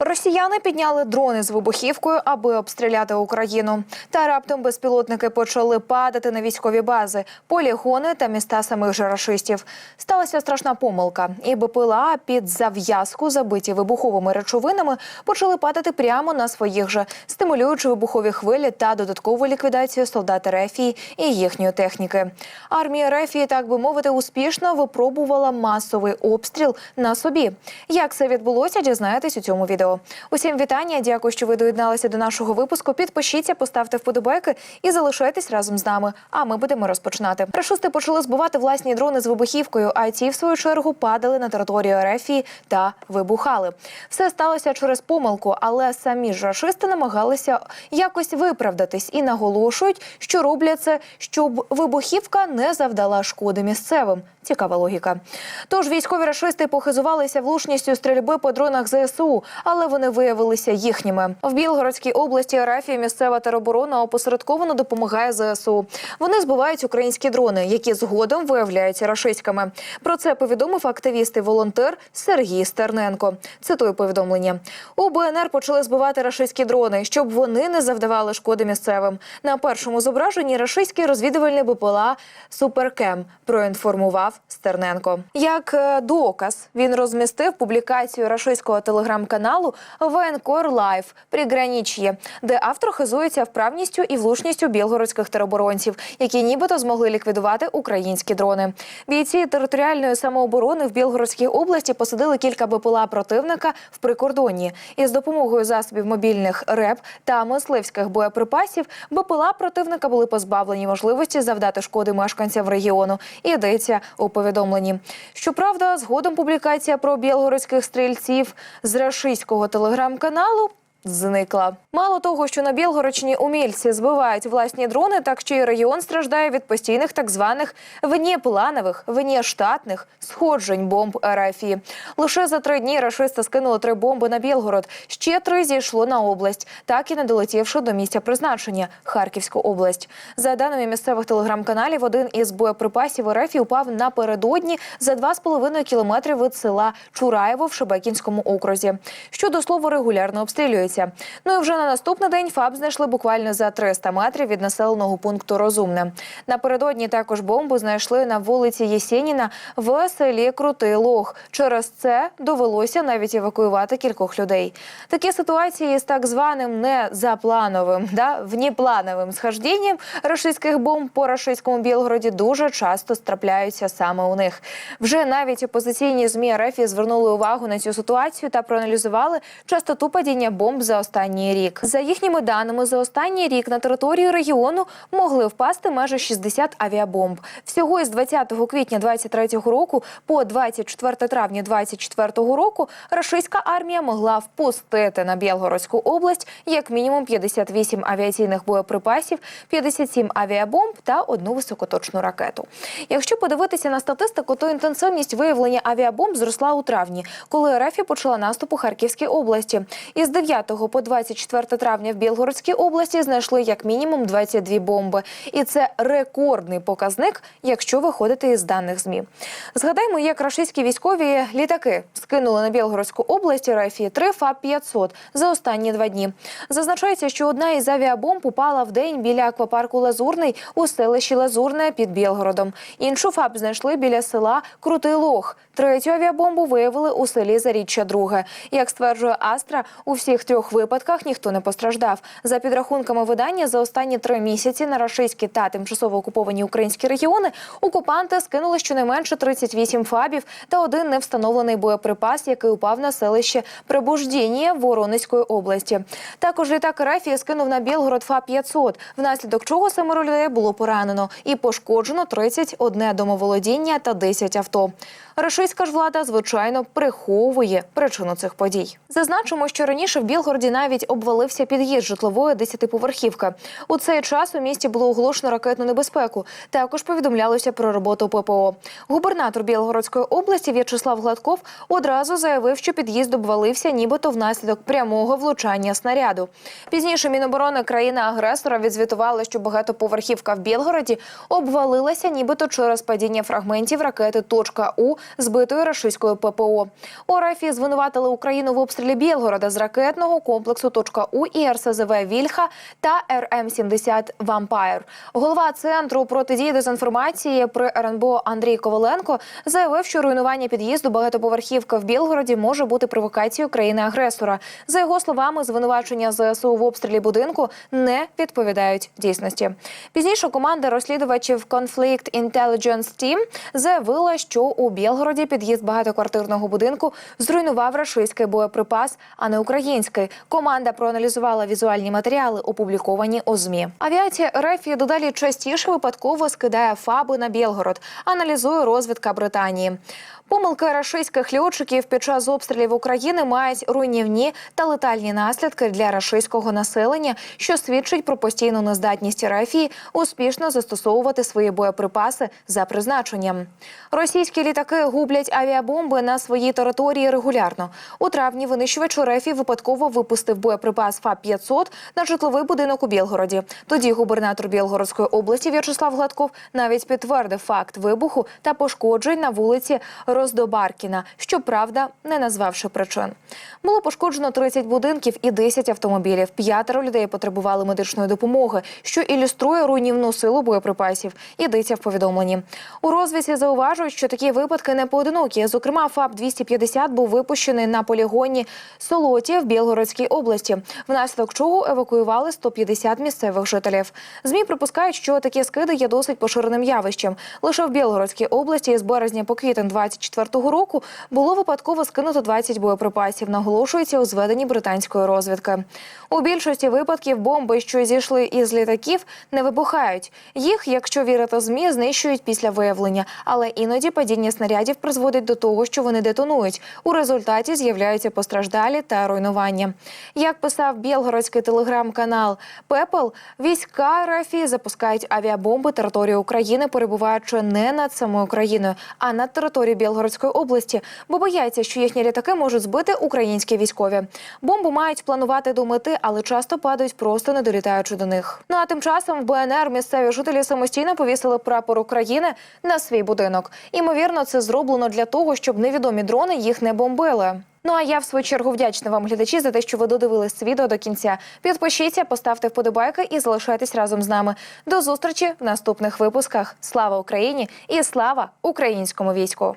Росіяни підняли дрони з вибухівкою, аби обстріляти Україну. Та раптом безпілотники почали падати на військові бази, полігони та міста самих же рашистів. Сталася страшна помилка, і БПЛА під зав'язку, забиті вибуховими речовинами, почали падати прямо на своїх же, стимулюючи вибухові хвилі та додаткову ліквідацію солдат Рефії і їхньої техніки. Армія Рефії, так би мовити, успішно випробувала масовий обстріл на собі. Як це відбулося, дізнаєтесь у цьому відео. Усім вітання. Дякую, що ви доєдналися до нашого випуску. Підпишіться, поставте вподобайки і залишайтесь разом з нами. А ми будемо розпочинати. Рашисти почали збивати власні дрони з вибухівкою, а ті, в свою чергу, падали на територію Рефії та вибухали. Все сталося через помилку, але самі ж рашисти намагалися якось виправдатись і наголошують, що роблять це, щоб вибухівка не завдала шкоди місцевим. Цікава логіка. Тож військові рашисти похизувалися влучністю стрільби по дронах ЗСУ, але вони виявилися їхніми. В Білгородській області Рафії місцева тероборона опосередковано допомагає ЗСУ. Вони збивають українські дрони, які згодом виявляються рашистськими. Про це повідомив активіст і волонтер Сергій Стерненко. Цитую повідомлення: у БНР почали збивати рашистські дрони, щоб вони не завдавали шкоди місцевим. На першому зображенні рашистський розвідувальний БПЛА Суперкем проінформував Стерненко. Як е, доказ він розмістив публікацію рашистського телеграм-каналу Воєнкор Лайф Приграніч'є, де автор хизується вправністю і влучністю білгородських тероборонців, які нібито змогли ліквідувати українські дрони. Бійці територіальної самооборони в Білгородській області посадили кілька БПЛА противника в прикордонні. І з допомогою засобів мобільних РЕП та мисливських боєприпасів БПЛА противника були позбавлені можливості завдати шкоди мешканцям регіону. Йдеться у повідомленні. Щоправда, згодом публікація про білгородських стрільців з рашистського телеграм-каналу. Зникла мало того, що на Білгородщині умільці збивають власні дрони, так ще й регіон страждає від постійних так званих внепланових, внештатних сходжень бомб РФІ. Лише за три дні рашисти скинули три бомби на Білгород. Ще три зійшло на область, так і не долетівши до місця призначення Харківську область. За даними місцевих телеграм-каналів, один із боєприпасів РФ упав напередодні за 2,5 кілометри від села Чураєво в Шебекінському окрузі. Що до регулярно обстрілюється. Ну і вже на наступний день ФАБ знайшли буквально за 300 метрів від населеного пункту Розумне. Напередодні також бомбу знайшли на вулиці Єсеніна в селі Крутий Лог. Через це довелося навіть евакуювати кількох людей. Такі ситуації з так званим незаплановим, да вніплановим схождінням рашистських бомб по рашистському Білгороді дуже часто страпляються саме у них. Вже навіть опозиційні змі РФ звернули увагу на цю ситуацію та проаналізували частоту падіння бомб за останній рік. За їхніми даними, за останній рік на територію регіону могли впасти майже 60 авіабомб. Всього із 20 квітня 23 року по 24 травня 24 року рашистська армія могла впустити на Білгородську область як мінімум 58 авіаційних боєприпасів, 57 авіабомб та одну високоточну ракету. Якщо подивитися на статистику, то інтенсивність виявлення авіабомб зросла у травні, коли РФ почала наступ у Харківській області. Із 9 по 24 травня в Білгородській області знайшли як мінімум 22 бомби, і це рекордний показник, якщо виходити із даних змі. Згадаймо, як рашистські військові літаки скинули на Білгородську область РФ 3 ФАП-500 за останні два дні. Зазначається, що одна із авіабомб упала в день біля аквапарку Лазурний у селищі Лазурне під Білгородом. Іншу ФАП знайшли біля села Крутий Лог. Третю авіабомбу виявили у селі Заріччя Друге. Як стверджує Астра, у всіх трьох випадках ніхто не постраждав. За підрахунками видання, за останні три місяці на рашистські та тимчасово окуповані українські регіони окупанти скинули щонайменше 38 фабів та один невстановлений боєприпас, який упав на селище Прибуждіння Воронезької області. Також літак Рафії скинув на Білгород ФА-500, внаслідок чого семеро людей було поранено і пошкоджено 31 домоволодіння та 10 авто. Рашистська ж влада, звичайно, приховує причину цих подій. Зазначимо, що раніше в Білгороді навіть обвалився під'їзд житлової десятиповерхівки. У цей час у місті було оголошено ракетну небезпеку. Також повідомлялося про роботу ППО. Губернатор Білгородської області В'ячеслав Гладков одразу заявив, що під'їзд обвалився, нібито внаслідок прямого влучання снаряду. Пізніше Міноборони країни-агресора відзвітували, що багатоповерхівка в Білгороді обвалилася, нібито через падіння фрагментів ракети «Точка У збитої рашистською ППО. У звинуватили Україну в обстрілі Білгорода з ракетного комплексу «Точка У» і РСЗВ Вільха та РМ-70 Вампайр. Голова центру протидії дезінформації при РНБО Андрій Коваленко заявив, що руйнування під'їзду багатоповерхівки в Білгороді може бути провокацією країни-агресора. За його словами, звинувачення ЗСУ в обстрілі будинку не відповідають дійсності. Пізніше команда розслідувачів Conflict Intelligence Team заявила, що у Білгороді під'їзд багатоквартирного будинку зруйнував рашистський боєприпас, а не український. Команда проаналізувала візуальні матеріали, опубліковані у змі. Авіація РФ додалі частіше випадково скидає фаби на Білгород. Аналізує розвідка Британії. Помилки рашистських льотчиків під час обстрілів України мають руйнівні та летальні наслідки для рашистського населення, що свідчить про постійну нездатність РФ успішно застосовувати свої боєприпаси за призначенням. Російські літаки гублять авіабомби на своїй території регулярно. У травні винищувач РФ випадково випустив боєприпас ФАП-500 на житловий будинок у Білгороді. Тоді губернатор Білгородської області В'ячеслав Гладков навіть підтвердив факт вибуху та пошкоджень на вулиці Роздобаркіна, щоправда, не назвавши причин. Було пошкоджено 30 будинків і 10 автомобілів. П'ятеро людей потребували медичної допомоги, що ілюструє руйнівну силу боєприпасів. Йдеться в повідомленні. У розвідці зауважують, що такі випадки не поодинокі. Зокрема, ФАП 250 був випущений на полігоні Солоті в Білгородській області, внаслідок чого евакуювали 150 місцевих жителів. Змі припускають, що такі скиди є досить поширеним явищем. Лише в Білгородській області з березня по квітень 24-го року було випадково скинуто 20 боєприпасів. Наголошується у зведенні британської розвідки. У більшості випадків бомби, що зійшли із літаків, не вибухають. Їх, якщо вірити змі, знищують після виявлення, але іноді падіння снарядів призводить до того, що вони детонують. У результаті з'являються постраждалі та руйнування. Як писав білгородський телеграм-канал Пепел, війська РФ запускають авіабомби території України, перебуваючи не над самою країною, а над територією Білгородської області, бо бояться, що їхні літаки можуть збити українські військові. Бомбу мають планувати до мети, але часто падають просто не долітаючи до них. Ну а тим часом в БНР місцеві жителі самостійно повісили прапор України на свій будинок. Імовірно, це зроблено для того, щоб невідомі дрони їх не бомбили. Ну а я в свою чергу вдячна вам, глядачі, за те, що ви додивились відео до кінця. Підпишіться, поставте вподобайки і залишайтесь разом з нами. До зустрічі в наступних випусках. Слава Україні і слава українському війську!